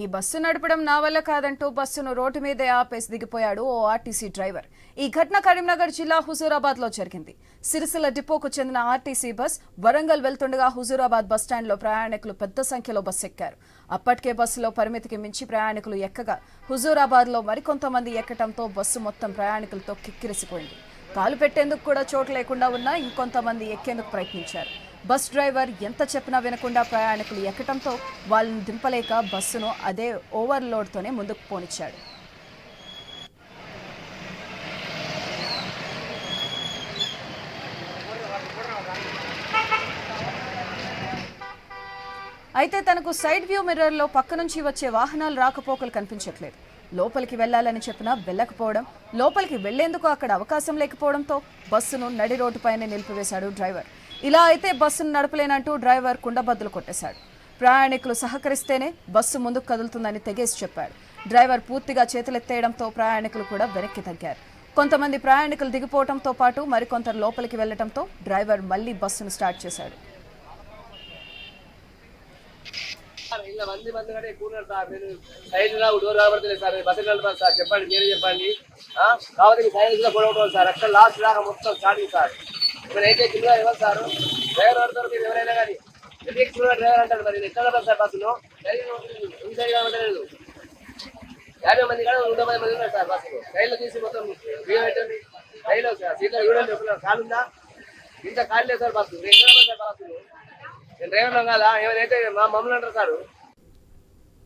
ఈ బస్సు నడపడం నా వల్ల కాదంటూ బస్సును రోడ్డు మీదే ఆపేసి దిగిపోయాడు ఓ ఆర్టీసీ డ్రైవర్. ఈ ఘటన కరీంనగర్ జిల్లా హుజూరాబాద్లో జరిగింది. సిరిసిల్ల డిపోకు చెందిన ఆర్టీసీ బస్ వరంగల్ వెళ్తుండగా హుజూరాబాద్ బస్టాండ్లో ప్రయాణికులు పెద్ద సంఖ్యలో బస్సు ఎక్కారు. అప్పటికే బస్సులో పరిమితికి మించి ప్రయాణికులు ఎక్కగా హుజూరాబాద్లో మరికొంతమంది ఎక్కటంతో బస్సు మొత్తం ప్రయాణికులతో కిక్కిరిసిపోయింది. కాలు పెట్టేందుకు కూడా చోటు లేకుండా ఉన్నా ఇంకొంతమంది ఎక్కేందుకు ప్రయత్నించారు. బస్ డ్రైవర్ ఎంత చెప్పినా వినకుండా ప్రయాణికులు ఎక్కటంతో వాళ్ళని దింపలేక బస్సును అదే ఓవర్లోడ్తోనే ముందుకు పోనిచ్చాడు. అయితే తనకు సైడ్ వ్యూ మిర్రర్లో పక్క నుంచి వచ్చే వాహనాలు రాకపోకలు కనిపించట్లేదు. లోపలికి వెళ్ళాలని చెప్పినా వెళ్ళకపోవడం లోపలికి వెళ్ళేందుకు అక్కడ అవకాశం లేకపోవడంతో బస్సును నడి రోడ్డుపైనే నిలిపివేశాడు డ్రైవర్. ఇలా అయితే బస్సును నడపలేనంటూ డ్రైవర్ కుండబద్దలు కొట్టేశాడు. ప్రయాణికులు సహకరిస్తేనే బస్సు ముందుకు కదులుతుందని తెగేసి చెప్పాడు. డ్రైవర్ పూర్తిగా చేతులెత్తేయడంతో ప్రయాణికులు కూడా వెనక్కి తగ్గారు. కొంతమంది ప్రయాణికులు దిగిపోవడంతో పాటు మరికొందరు లోపలికి వెళ్ళడంతో డ్రైవర్ మళ్ళీ బస్సును స్టార్ట్ చేశాడు. చెప్పండి మీరే చెప్పండి. సార్ అక్కడ లాస్ట్ దాకా మొత్తం స్టార్టింగ్ సార్. ఇప్పుడు అయితే కిలో ఇవ్వాలి సార్? డ్రైవర్ పడతారు మీరు ఎవరైనా కానీ ఎందుకు కిలో డ్రైవర్ అంటారు మరి. ఎట్లా ఉంటారు సార్ బస్సులో రైలు ఈ సైడ్ యాభై మంది కానీ నూట పది మంది ఉన్నారు సార్ బస్సులో రైల్లో తీసి మొత్తం బియ్యం పెట్టండి. రైల్లో సార్ సీట్లో చూడండి ఎప్పుడు కాలు ఉందా? ఇంత ఖాళీ లేదు సార్ బస్సు ఎక్కడ సార్ బస్సులు నేను డ్రైవర్లో కాదా? ఏమైనా అయితే మా మమ్మల్ని అంటారు సార్.